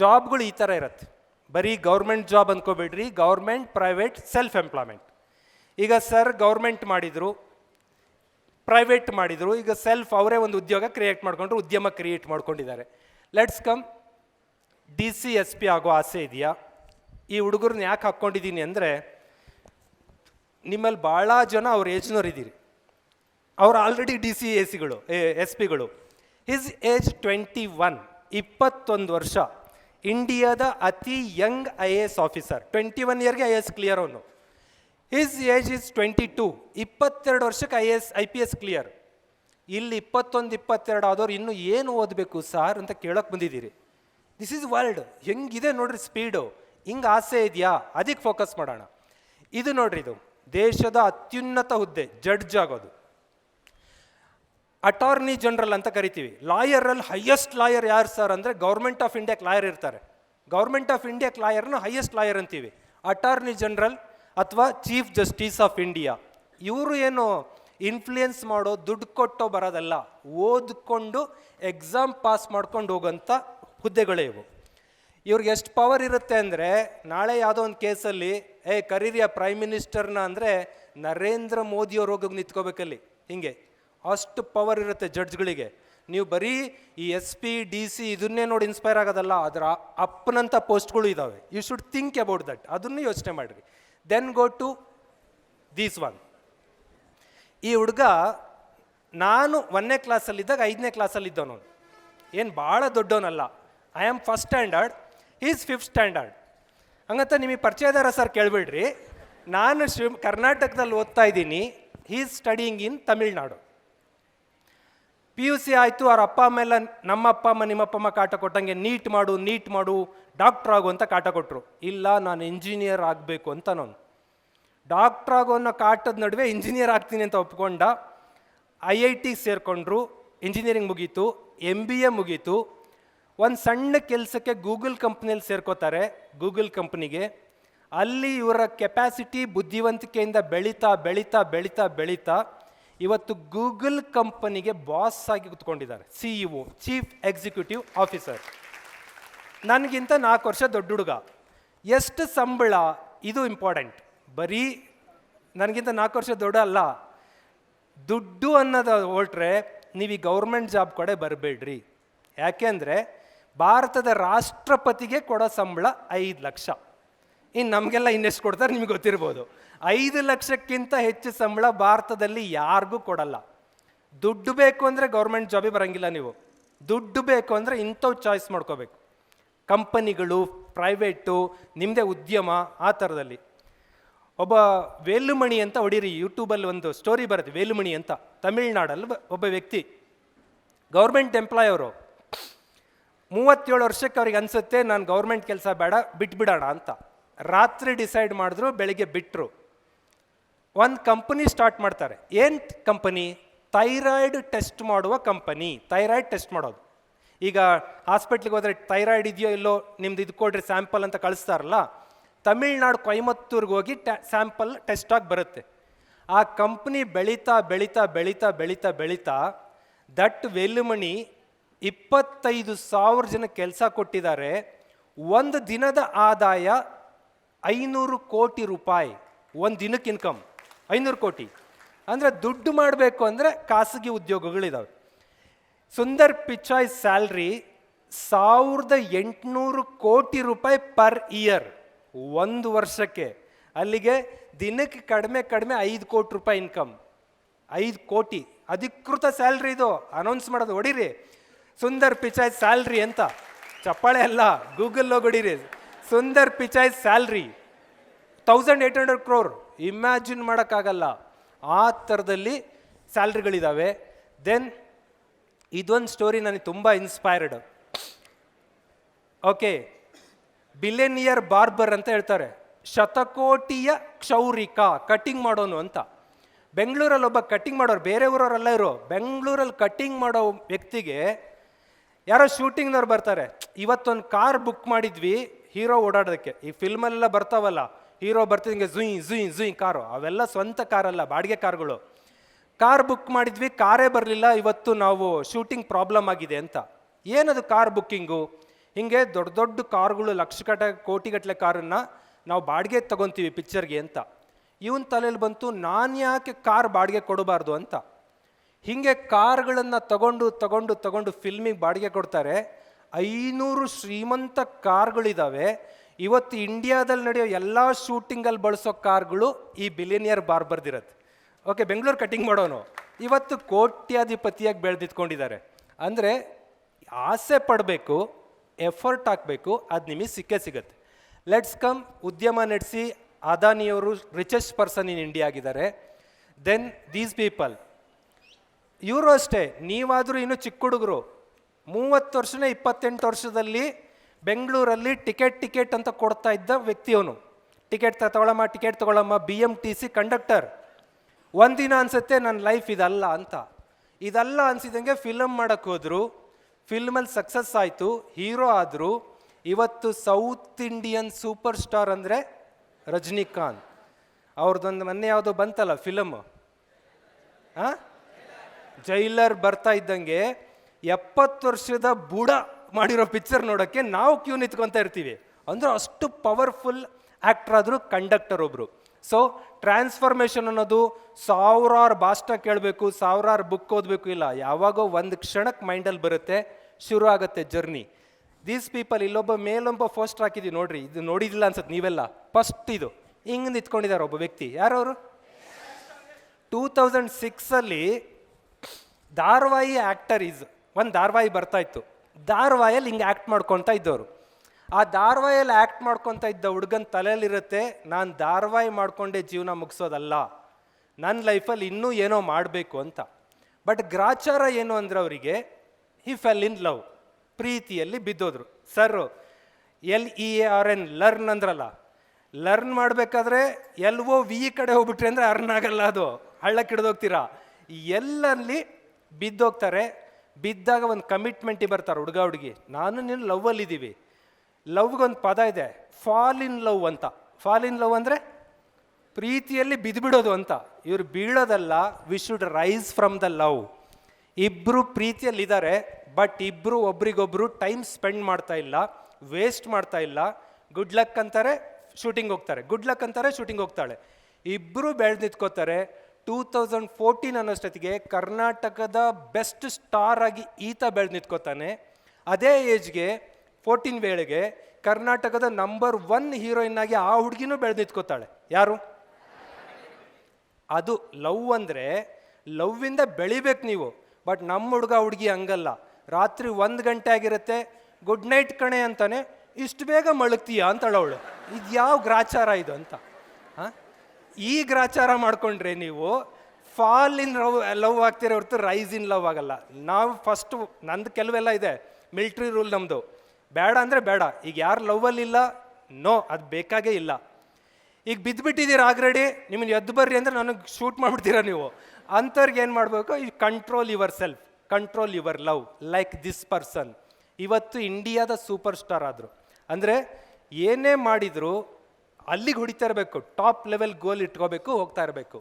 ಜಾಬ್ಗಳು ಈ ಥರ ಇರುತ್ತೆ. ಬರೀ ಗೌರ್ಮೆಂಟ್ ಜಾಬ್ ಅಂದ್ಕೋಬೇಡ್ರಿ ಗೌರ್ಮೆಂಟ್ ಪ್ರೈವೇಟ್ ಸೆಲ್ಫ್ ಎಂಪ್ಲಾಯ್ಮೆಂಟ್ ಈಗ ಸರ್ ಗೌರ್ಮೆಂಟ್ ಮಾಡಿದರು, ಪ್ರೈವೇಟ್ ಮಾಡಿದರು, ಈಗ ಸೆಲ್ಫ್ ಅವರೇ ಒಂದು ಉದ್ಯೋಗ ಕ್ರಿಯೇಟ್ ಮಾಡ್ಕೊಂಡ್ರು, ಉದ್ಯಮ ಕ್ರಿಯೇಟ್ ಮಾಡ್ಕೊಂಡಿದ್ದಾರೆ. Let's come D C S P ಆಗೋ ಆಸೆ ಇದೆಯಾ? ಈ ಹುಡುಗರನ್ನ ಯಾಕೆ ಹಾಕ್ಕೊಂಡಿದ್ದೀನಿ ಅಂದರೆ, ನಿಮ್ಮಲ್ಲಿ ಭಾಳ ಜನ ಅವ್ರ ಏಜ್ನವ್ರು ಇದ್ದೀರಿ. ಅವ್ರು ಆಲ್ರೆಡಿ ಡಿ ಸಿ ಎ ಸಿಗಳು ಎಸ್ ಪಿಗಳು ಹಿಸ್ ಏಜ್ ಟ್ವೆಂಟಿ ಒನ್ ಇಪ್ಪತ್ತೊಂದು ವರ್ಷ. ಇಂಡಿಯಾದ ಅತಿ young I A S officer twenty one ಇಯರ್ಗೆ ಐ ಎ ಎಸ್ ಕ್ಲಿಯರ್ ಅವನು. His age is twenty two ಇಪ್ಪತ್ತೆರಡು ವರ್ಷಕ್ಕೆ I S I P S clear ಇಲ್ಲಿ ಇಪ್ಪತ್ತೊಂದು, ಇಪ್ಪತ್ತೆರಡು ಆದವ್ರು ಇನ್ನು ಏನು ಓದಬೇಕು ಸಾರ್ ಅಂತ ಕೇಳೋಕೆ ಬಂದಿದ್ದೀರಿ. ದಿಸ್ ಈಸ್ ವರ್ಲ್ಡ್ ಹೆಂಗಿದೆ ನೋಡ್ರಿ ಸ್ಪೀಡು ಹಿಂಗೆ ಆಸೆ ಇದೆಯಾ? ಅದಕ್ಕೆ ಫೋಕಸ್ ಮಾಡೋಣ. ಇದು ನೋಡ್ರಿ ಇದು, ದೇಶದ ಅತ್ಯುನ್ನತ ಹುದ್ದೆ ಜಡ್ಜ್ ಆಗೋದು. ಅಟಾರ್ನಿ ಜನರಲ್ ಅಂತ ಕರಿತೀವಿ. ಲಾಯರಲ್ಲಿ ಹೈಯೆಸ್ಟ್ ಲಾಯರ್ ಯಾರು ಸರ್ ಅಂದರೆ ಗೌರ್ಮೆಂಟ್ ಆಫ್ ಇಂಡಿಯಾಕ್ಕೆ ಲಾಯರ್ ಇರ್ತಾರೆ. ಗೌರ್ಮೆಂಟ್ ಆಫ್ ಇಂಡಿಯಾಕ್ಕೆ ಲಾಯರ್ನ ಹೈಯೆಸ್ಟ್ ಲಾಯರ್ ಅಂತೀವಿ. ಅಟಾರ್ನಿ ಜನರಲ್ ಅಥವಾ ಚೀಫ್ ಜಸ್ಟಿಸ್ ಆಫ್ ಇಂಡಿಯಾ ಇವರು ಏನು ಇನ್ಫ್ಲೂಯೆನ್ಸ್ ಮಾಡೋ, ದುಡ್ಡು ಕೊಟ್ಟೋ ಬರೋದಲ್ಲ, ಓದ್ಕೊಂಡು ಎಕ್ಸಾಮ್ ಪಾಸ್ ಮಾಡ್ಕೊಂಡು ಹೋಗೋಂಥ ಹುದ್ದೆಗಳೇ ಇವು. ಇವ್ರಿಗೆ ಎಷ್ಟು ಪವರ್ ಇರುತ್ತೆ ಅಂದರೆ, ನಾಳೆ ಯಾವುದೋ ಒಂದು ಕೇಸಲ್ಲಿ, ಏ ಕರೀರಿಯ ಪ್ರೈಮ್ ಮಿನಿಸ್ಟರ್ನ ಅಂದರೆ ನರೇಂದ್ರ ಮೋದಿಯವ್ರು ಹೋಗಿ ನಿಂತ್ಕೋಬೇಕಲ್ಲಿ. ಹಿಂಗೆ. ಅಷ್ಟು ಪವರ್ ಇರುತ್ತೆ ಜಡ್ಜ್ಗಳಿಗೆ ನೀವು ಬರೀ ಈ ಎಸ್ ಪಿ ಡಿ ಸಿ ಇದನ್ನೇ ನೋಡಿ ಇನ್ಸ್ಪೈರ್ ಆಗೋದಲ್ಲ, ಅದರ ಅಪ್ಪನಂಥ ಪೋಸ್ಟ್ಗಳು ಇದ್ದಾವೆ you should think about that ಅದನ್ನು ಯೋಚನೆ ಮಾಡಿರಿ. Then go to these one ಈ ಹುಡುಗ ನಾನು ಒಂದನೇ ಕ್ಲಾಸಲ್ಲಿದ್ದಾಗ ಐದನೇ ಕ್ಲಾಸಲ್ಲಿದ್ದವನು ಏನು ಭಾಳ ದೊಡ್ಡವನಲ್ಲ. I am first standard is fifth standard ಹಂಗಂತ ನಿಮಗೆ ಪರಿಚಯದಾರ ಸರ್ ಕೇಳಬೇಡ್ರಿ. ನಾನು ಶಿವ್ ಕರ್ನಾಟಕದಲ್ಲಿ ಓದ್ತಾ ಇದ್ದೀನಿ. Is studying in Tamil Nadu P U C ಆಯಿತು, ಅವ್ರ ಅಪ್ಪ ಅಮ್ಮ ಎಲ್ಲ ನಮ್ಮ ಅಪ್ಪ ಅಮ್ಮ, ನಿಮ್ಮ ಅಪ್ಪ ಅಮ್ಮ ಕಾಟ ಕೊಟ್ಟಂಗೆ ನೀಟ್ ಮಾಡು ನೀಟ್ ಮಾಡು ಡಾಕ್ಟ್ರ್ ಆಗು ಅಂತ ಕಾಟ ಕೊಟ್ಟರು ಇಲ್ಲ, ನಾನು ಇಂಜಿನಿಯರ್ ಆಗಬೇಕು ಅಂತ ನಾನು. ಡಾಕ್ಟ್ರ್ ಆಗೋ ಅನ್ನೋ ಕಾಟದ ನಡುವೆ ಇಂಜಿನಿಯರ್ ಆಗ್ತೀನಿ ಅಂತ ಒಪ್ಕೊಂಡ ಐ ಐ ಟಿ ಸೇರಿಕೊಂಡ್ರು ಇಂಜಿನಿಯರಿಂಗ್ ಮುಗೀತು ಎಂ ಬಿ ಎ ಮುಗೀತು. ಒಂದು ಸಣ್ಣ ಕೆಲಸಕ್ಕೆ ಗೂಗಲ್ ಕಂಪ್ನಿಯಲ್ಲಿ ಸೇರ್ಕೋತಾರೆ ಗೂಗಲ್ ಕಂಪ್ನಿಗೆ ಅಲ್ಲಿ ಇವರ ಕೆಪ್ಯಾಸಿಟಿ ಬುದ್ಧಿವಂತಿಕೆಯಿಂದ ಬೆಳೀತಾ ಬೆಳೀತಾ ಬೆಳೀತಾ ಬೆಳೀತಾ. ಇವತ್ತು ಗೂಗಲ್ ಕಂಪನಿಗೆ ಬಾಸ್ ಆಗಿ ಕುತ್ಕೊಂಡಿದ್ದಾರೆ C E O chief executive officer ನನಗಿಂತ ನಾಲ್ಕು ವರ್ಷ ದೊಡ್ಡ ಹುಡುಗ. ಎಷ್ಟು ಸಂಬಳ, ಇದು ಇಂಪಾರ್ಟೆಂಟ್ ಬರೀ ನನಗಿಂತ ನಾಲ್ಕು ವರ್ಷ ದೊಡ್ಡ ಅಲ್ಲ. ದುಡ್ಡು ಅನ್ನೋದು ಹೊರಟ್ರೆ ನೀವು ಈ ಗೌರ್ಮೆಂಟ್ ಜಾಬ್ ಕಡೆ ಬರಬೇಡ್ರಿ. ಯಾಕೆಂದರೆ ಭಾರತದ ರಾಷ್ಟ್ರಪತಿಗೆ ಕೊಡೋ ಸಂಬಳ ಐದು ಲಕ್ಷ. ಇನ್ನು ನಮಗೆಲ್ಲ ಇನ್ನೆಷ್ಟು ಕೊಡ್ತಾರೆ ನಿಮ್ಗೆ ಗೊತ್ತಿರ್ಬೋದು. ಐದು ಲಕ್ಷಕ್ಕಿಂತ ಹೆಚ್ಚು ಸಂಬಳ ಭಾರತದಲ್ಲಿ ಯಾರಿಗೂ ಕೊಡಲ್ಲ. ದುಡ್ಡು ಬೇಕು ಅಂದರೆ ಗೌರ್ಮೆಂಟ್ ಜಾಬಿ ಬರೋಂಗಿಲ್ಲ ನೀವು. ದುಡ್ಡು ಬೇಕು ಅಂದರೆ ಇಂಥವು ಚಾಯ್ಸ್ ಮಾಡ್ಕೋಬೇಕು. ಕಂಪನಿಗಳು, ಪ್ರೈವೇಟು ನಿಮ್ಮದೇ ಉದ್ಯಮ, ಆ ಥರದಲ್ಲಿ. ಒಬ್ಬ ವೇಲುಮಣಿ ಅಂತ ಹೊಡೀರಿ, ಯೂಟ್ಯೂಬಲ್ಲಿ ಒಂದು ಸ್ಟೋರಿ ಬರುತ್ತೆ, ವೇಲುಮಣಿ ಅಂತ. ತಮಿಳ್ನಾಡಲ್ಲಿ ಒಬ್ಬ ವ್ಯಕ್ತಿ, ಗೌರ್ಮೆಂಟ್ ಎಂಪ್ಲಾಯ್ ಅವರು, ಮೂವತ್ತೇಳು ವರ್ಷಕ್ಕೆ ಅವ್ರಿಗೆ ಅನಿಸುತ್ತೆ, ನಾನು ಗೌರ್ಮೆಂಟ್ ಕೆಲಸ ಬೇಡ, ಬಿಟ್ಬಿಡೋಣ ಅಂತ. ರಾತ್ರಿ ಡಿಸೈಡ್ ಮಾಡಿದ್ರು ಬೆಳಿಗ್ಗೆ ಬಿಟ್ಟರು ಒಂದು ಕಂಪನಿ ಸ್ಟಾರ್ಟ್ ಮಾಡ್ತಾರೆ. ಏನು ಕಂಪನಿ? ಥೈರಾಯ್ಡ್ ಟೆಸ್ಟ್ ಮಾಡುವ ಕಂಪನಿ. ಥೈರಾಯ್ಡ್ ಟೆಸ್ಟ್ ಮಾಡೋದು. ಈಗ ಹಾಸ್ಪಿಟ್ಲಿಗೆ ಹೋದರೆ ಥೈರಾಯ್ಡ್ ಇದೆಯೋ ಇಲ್ಲೋ ನಿಮ್ದು ಇದು ಕೊಡ್ರಿ ಸ್ಯಾಂಪಲ್ ಅಂತ ಕಳಿಸ್ತಾರಲ್ಲ, ತಮಿಳ್ನಾಡು ಕೊಯಮತ್ತೂರ್ಗೆ ಹೋಗಿ ಟ, ಸ್ಯಾಂಪಲ್ ಟೆಸ್ಟ್ ಆಗಿ ಬರುತ್ತೆ. ಆ ಕಂಪ್ನಿ ಬೆಳೀತಾ ಬೆಳೀತಾ ಬೆಳೀತಾ ಬೆಳೀತಾ ಬೆಳೀತಾ ದಟ್ ವೆಲ್ಮಣಿ ಇಪ್ಪತ್ತೈದು ಸಾವಿರ ಜನ ಕೆಲಸ ಕೊಟ್ಟಿದ್ದಾರೆ. ಒಂದು ದಿನದ ಆದಾಯ ಐನೂರು ಕೋಟಿ ರೂಪಾಯಿ, ಒಂದು ದಿನಕ್ಕೆ ಇನ್ಕಮ್ ಐನೂರು ಕೋಟಿ. ಅಂದರೆ ದುಡ್ಡು ಮಾಡಬೇಕು ಅಂದರೆ ಖಾಸಗಿ ಉದ್ಯೋಗಗಳಿದ್ದಾವೆ ಸುಂದರ್ ಪಿಚಾಯ್ ಸ್ಯಾಲ್ರಿ ಸಾವಿರದ ಎಂಟುನೂರು ಕೋಟಿ ರೂಪಾಯಿ ಪರ್ ಇಯರ್, ಒಂದು ವರ್ಷಕ್ಕೆ. ಅಲ್ಲಿಗೆ ದಿನಕ್ಕೆ ಕಡಿಮೆ ಕಡಿಮೆ ಐದು ಕೋಟಿ ರೂಪಾಯಿ ಇನ್ಕಮ್ ಐದು ಕೋಟಿ. ಅಧಿಕೃತ ಸ್ಯಾಲ್ರಿ ಇದು. ಅನೌನ್ಸ್ ಮಾಡೋದು ಹೊಡೀರಿ. ಸುಂದರ್ ಪಿಚಾಯ್ ಸ್ಯಾಲ್ರಿ ಅಂತ. ಚಪ್ಪಾಳೆ ಅಲ್ಲ Google ಹೊಡೀರಿ. Sundar Pichai salary thousand eight hundred crore imagine ಮಾಡೋಕ್ಕಾಗಲ್ಲ. ಆ ಥರದಲ್ಲಿ ಸ್ಯಾಲ್ರಿಗಳಿದ್ದಾವೆ ದೆನ್ ಇದೊಂದು ಸ್ಟೋರಿ ನನಗೆ ತುಂಬ ಇನ್ಸ್ಪೈರ್ಡ್ ಓಕೆ ಬಿಲೆನಿಯರ್ ಬಾರ್ಬರ್ ಅಂತ ಹೇಳ್ತಾರೆ. ಶತಕೋಟಿಯ ಕ್ಷೌರಿಕ ಕಟಿಂಗ್ ಮಾಡೋನು ಅಂತ. ಬೆಂಗಳೂರಲ್ಲಿ ಒಬ್ಬ ಕಟಿಂಗ್ ಮಾಡೋರು, ಬೇರೆ ಊರವರೆಲ್ಲ ಇರೋ. ಬೆಂಗಳೂರಲ್ಲಿ ಕಟಿಂಗ್ ಮಾಡೋ ವ್ಯಕ್ತಿಗೆ ಯಾರೋ ಶೂಟಿಂಗ್ನವ್ರು ಬರ್ತಾರೆ. ಇವತ್ತೊಂದು ಕಾರ್ ಬುಕ್ ಮಾಡಿದ್ವಿ ಹೀರೋ ಓಡಾಡೋದಕ್ಕೆ. ಈ ಫಿಲ್ಮಲ್ಲೆಲ್ಲ ಬರ್ತಾವಲ್ಲ, ಹೀರೋ ಬರ್ತಿದ್ದಂಗೆ ಜುಯ್ ಜುಯ್ ಜುಯ್ ಕಾರು. ಅವೆಲ್ಲ ಸ್ವಂತ ಕಾರಲ್ಲ, ಬಾಡಿಗೆ ಕಾರ್ಗಳು. ಕಾರ್ ಬುಕ್ ಮಾಡಿದ್ವಿ, ಕಾರೇ ಬರಲಿಲ್ಲ, ಇವತ್ತು ನಾವು ಶೂಟಿಂಗ್ ಪ್ರಾಬ್ಲಮ್ ಆಗಿದೆ ಅಂತ. ಏನದು ಕಾರ್ ಬುಕ್ಕಿಂಗು? ಹಿಂಗೆ ದೊಡ್ಡ ದೊಡ್ಡ ಕಾರ್ಗಳು ಲಕ್ಷಗಟ ಕೋಟಿಗಟ್ಟಲೆ ಕಾರನ್ನು ನಾವು ಬಾಡಿಗೆ ತಗೊತೀವಿ ಪಿಕ್ಚರ್ಗೆ ಅಂತ. ಇವನ್ ತಲೆಯಲ್ಲಿ ಬಂತು, ನಾನು ಯಾಕೆ ಕಾರ್ ಬಾಡಿಗೆ ಕೊಡಬಾರ್ದು ಅಂತ. ಹೀಗೆ ಕಾರ್ಗಳನ್ನು ತಗೊಂಡು ತಗೊಂಡು ತಗೊಂಡು ಫಿಲ್ಮಿಗೆ ಬಾಡಿಗೆ ಕೊಡ್ತಾರೆ. ಐನೂರು ಶ್ರೀಮಂತ ಕಾರ್ಗಳಿದ್ದಾವೆ ಇವತ್ತು ಇಂಡಿಯಾದಲ್ಲಿ ನಡೆಯೋ ಎಲ್ಲ ಶೂಟಿಂಗಲ್ಲಿ ಬಳಸೋ ಕಾರ್ಗಳು ಈ ಬಿಲಿಯನಿಯರ್ ಬಾರ್ಬರ್ದಿರತ್ತೆ. ಓಕೆ, ಬೆಂಗಳೂರು ಕಟಿಂಗ್ ಮಾಡೋನು. ಇವತ್ತು ಕೋಟ್ಯಾಧಿಪತಿಯಾಗಿ ಬೆಳೆದಿತ್ಕೊಂಡಿದ್ದಾರೆ ಅಂದರೆ ಆಸೆ ಪಡಬೇಕು, ಎಫರ್ಟ್ ಹಾಕಬೇಕು, ಅದು ನಿಮಗೆ ಸಿಕ್ಕೇ ಸಿಗುತ್ತೆ. ಲೆಟ್ಸ್ ಕಮ್ ಉದ್ಯಮ ನಡೆಸಿ ಅದಾನಿಯವರು ರಿಚೆಸ್ಟ್ ಪರ್ಸನ್ ಇನ್ ಇಂಡಿಯಾ ಆಗಿದ್ದಾರೆ. ದೆನ್ ದೀಸ್ ಪೀಪಲ್ ಇವರು ಅಷ್ಟೇ, ನೀವಾದರೂ ಇನ್ನು ಚಿಕ್ಕ ಹುಡುಗರು ಮೂವತ್ತು ವರ್ಷನೇ ಇಪ್ಪತ್ತೆಂಟು ವರ್ಷದಲ್ಲಿ ಬೆಂಗಳೂರಲ್ಲಿ ಟಿಕೆಟ್ ಟಿಕೆಟ್ ಅಂತ ಕೊಡ್ತಾ ಇದ್ದ ವ್ಯಕ್ತಿಯವನು. ಟಿಕೆಟ್ ತಗೊಳಮ್ಮ ticket ತಗೊಳಮ್ಮ B M T C conductor ಒಂದಿನ ಅನ್ಸುತ್ತೆ ನನ್ನ ಲೈಫ್ ಇದಲ್ಲ ಅಂತ. ಇದಲ್ಲ ಅನ್ಸಿದಂಗೆ ಫಿಲಮ್ ಮಾಡಕ್ಕೆ ಹೋದರು. ಫಿಲ್ಮಲ್ಲಿ ಸಕ್ಸಸ್ ಆಯಿತು ಹೀರೋ ಆದರು. ಇವತ್ತು ಸೌತ್ ಇಂಡಿಯನ್ ಸೂಪರ್ ಸ್ಟಾರ್ ಅಂದರೆ ರಜನಿಕಾಂತ್. ಅವ್ರದ್ದೊಂದು ಮೊನ್ನೆ ಯಾವುದೋ ಬಂತಲ್ಲ ಫಿಲಮ್ ಹಾಂ ಜೈಲರ್ ಬರ್ತಾ ಇದ್ದಂಗೆ. ಎಪ್ಪತ್ತು ವರ್ಷದ ಬುಡ ಮಾಡಿರೋ ಪಿಕ್ಚರ್ ನೋಡೋಕ್ಕೆ ನಾವು ಕ್ಯೂ ನಿಂತ್ಕೊತಾ ಇರ್ತೀವಿ. ಅಂದರೆ ಅಷ್ಟು ಪವರ್ಫುಲ್ ಆ್ಯಕ್ಟರ್ ಆದರೂ ಕಂಡಕ್ಟರ್ ಒಬ್ಬರು ಸೊ ಟ್ರಾನ್ಸ್ಫಾರ್ಮೇಷನ್ ಅನ್ನೋದು ಸಾವಿರಾರು ಭಾಷಣ ಕೇಳಬೇಕು, ಸಾವಿರಾರು ಬುಕ್ ಓದಬೇಕು ಇಲ್ಲ. ಯಾವಾಗೋ ಒಂದು ಕ್ಷಣಕ್ಕೆ ಮೈಂಡಲ್ಲಿ ಬರುತ್ತೆ, ಶುರು ಆಗುತ್ತೆ ಜರ್ನಿ ದೀಸ್ ಪೀಪಲ್ ಇಲ್ಲೊಬ್ಬ ಮೇಲೊಬ್ಬ ಫಸ್ಟ್ ಹಾಕಿದ್ದೀವಿ ನೋಡ್ರಿ. ಇದು ನೋಡಿದಿಲ್ಲ ಅನ್ಸುತ್ತೆ ನೀವೆಲ್ಲ. ಫಸ್ಟ್ ಇದು. ಹಿಂಗೆ ನಿಂತ್ಕೊಂಡಿದ್ದಾರೆ ಒಬ್ಬ ವ್ಯಕ್ತಿ. ಯಾರವರು? ಟೂ ತೌಸಂಡ್ ಸಿಕ್ಸಲ್ಲಿ ಧಾರವಾಹಿ ಆ್ಯಕ್ಟರ್ ಈಸ್ ಒಂದು ಧಾರವಾಹಿ ಬರ್ತಾ ಇತ್ತು. ಧಾರವಾಹಿಯಲ್ಲಿ ಹಿಂಗೆ ಆ್ಯಕ್ಟ್ ಮಾಡ್ಕೊತಾ ಇದ್ದವರು ಆ ಧಾರವಾಹಿಯಲ್ಲಿ ಆ್ಯಕ್ಟ್ ಮಾಡ್ಕೊತಾ ಇದ್ದ ಹುಡುಗನ ತಲೆಯಲ್ಲಿರುತ್ತೆ, ನಾನು ಧಾರವಾಹಿ ಮಾಡ್ಕೊಂಡೇ ಜೀವನ ಮುಗಿಸೋದಲ್ಲ. ನನ್ನ ಲೈಫಲ್ಲಿ ಇನ್ನೂ ಏನೋ ಮಾಡಬೇಕು ಅಂತ. ಬಟ್ ಗ್ರಾಚಾರ ಏನು ಅಂದ್ರೆ ಅವರಿಗೆ ಹಿ ಫೆಲ್ ಇನ್ ಲವ್ ಪ್ರೀತಿಯಲ್ಲಿ ಬಿದ್ದೋದ್ರು. Sir L E A R N learn ಅಂದ್ರಲ್ಲ. ಲರ್ನ್ ಮಾಡಬೇಕಾದ್ರೆ ಎಲ್ ಓ ವಿ ಕಡೆ ಹೋಗ್ಬಿಟ್ರಿ ಅಂದರೆ ಅರ್ನ್ ಆಗಲ್ಲ ಅದು. ಹಳ್ಳಕ್ಕೆ ಹಿಡ್ದೋಗ್ತೀರಾ ಎಲ್ಲಲ್ಲಿ ಬಿದ್ದೋಗ್ತಾರೆ. ಬಿದ್ದಾಗ ಒಂದು ಕಮಿಟ್ಮೆಂಟಿಗೆ ಬರ್ತಾರೆ ಹುಡುಗ ಹುಡುಗಿ. ನಾನು ನೀನು ಲವ್ವಲ್ಲಿದ್ದೀವಿ ಲವ್ಗೊಂದು ಪದ ಇದೆ ಫಾಲ್ ಇನ್ ಲವ್ ಅಂತ. ಫಾಲ್ ಇನ್ ಲವ್ ಅಂದರೆ ಪ್ರೀತಿಯಲ್ಲಿ ಬಿದ್ದುಬಿಡೋದು ಅಂತ. ಇವರು ಬೀಳೋದಲ್ಲ we should rise from the love ಇಬ್ಬರು ಪ್ರೀತಿಯಲ್ಲಿದ್ದಾರೆ ಬಟ್ ಇಬ್ಬರು ಒಬ್ರಿಗೊಬ್ರು ಟೈಮ್ ಸ್ಪೆಂಡ್ ಮಾಡ್ತಾ ಇಲ್ಲ ವೇಸ್ಟ್ ಮಾಡ್ತಾ ಇಲ್ಲ. ಗುಡ್ ಲಕ್ ಅಂತಾರೆ ಶೂಟಿಂಗ್ ಹೋಗ್ತಾರೆ. ಗುಡ್ ಲಕ್ ಅಂತಾರೆ ಶೂಟಿಂಗ್ ಹೋಗ್ತಾಳೆ. ಇಬ್ಬರು ಬೆಳೆದು ನಿಂತ್ಕೋತಾರೆ ಟೂ ತೌಸಂಡ್ ಫೋರ್ಟೀನ್ ಅನ್ನೋಷ್ಟೊತ್ತಿಗೆ ಕರ್ನಾಟಕದ ಬೆಸ್ಟ್ ಸ್ಟಾರ್ ಆಗಿ ಈತ ಬೆಳೆದು ನಿಂತ್ಕೋತಾನೆ. ಅದೇ ಏಜ್ಗೆ ಫೋರ್ಟೀನ್ ವೇಳೆಗೆ ಕರ್ನಾಟಕದ ನಂಬರ್ ಒನ್ ಹೀರೋಯಿನ್ ಆಗಿ ಆ ಹುಡುಗಿನೂ ಬೆಳೆದು ನಿಂತ್ಕೋತಾಳೆ. ಯಾರು? ಅದು ಲವ್ ಅಂದರೆ ಲವ್ವಿಂದ ಬೆಳಿಬೇಕು ನೀವು, ಬಟ್ ನಮ್ಮ ಹುಡುಗ ಹುಡುಗಿ ಹಂಗಲ್ಲ. ರಾತ್ರಿ ಒಂದು ಗಂಟೆ ಆಗಿರುತ್ತೆ, ಗುಡ್ ನೈಟ್ ಕಣೆ ಅಂತಾನೆ, ಇಷ್ಟು ಬೇಗ ಮಳಗ್ತೀಯಾ ಅಂತಳವಳು ಇದು ಯಾವ ಗ್ರಾಚಾರ ಇದು ಅಂತ. ಈ ಗ್ರಾಚಾರ ಮಾಡಿಕೊಂಡ್ರೆ ನೀವು ಫಾಲ್ ಇನ್ ಲವ್ ಲವ್ ಆಗ್ತಿರೋ ಹೊರತು ರೈಸ್ ಇನ್ ಲವ್ ಆಗಲ್ಲ. ನಾವು ಫಸ್ಟು ನಂದು ಕೆಲವೆಲ್ಲ ಇದೆ. ಮಿಲ್ಟ್ರಿ ರೂಲ್ ನಮ್ಮದು ಬೇಡ ಅಂದರೆ ಬೇಡ. ಈಗ ಯಾರು ಲವ್ವಲ್ಲಿ ಇಲ್ಲ? ನೋ ಅದು ಬೇಕಾಗೇ ಇಲ್ಲ. ಈಗ ಬಿದ್ದುಬಿಟ್ಟಿದ್ದೀರ ಆಗ್ರೆಡಿ ನಿಮ್ಮನ್ನು ಎದ್ದು ಬರ್ರಿ ಅಂದರೆ ನನಗೆ ಶೂಟ್ ಮಾಡಿಬಿಡ್ತೀರ ನೀವು? ಅಂಥವ್ರಿಗೆ ಏನು ಮಾಡಬೇಕು? ಈ control your self control your love like this person ಇವತ್ತು ಇಂಡಿಯಾದ ಸೂಪರ್ ಸ್ಟಾರ್ ಆದರು. ಅಂದರೆ ಏನೇ ಮಾಡಿದರೂ ಅಲ್ಲಿಗೆ ಹೊಡಿತಾ ಇರಬೇಕು ಟಾಪ್ ಲೆವೆಲ್ ಗೋಲ್ ಇಟ್ಕೋಬೇಕು ಹೋಗ್ತಾ ಇರಬೇಕು.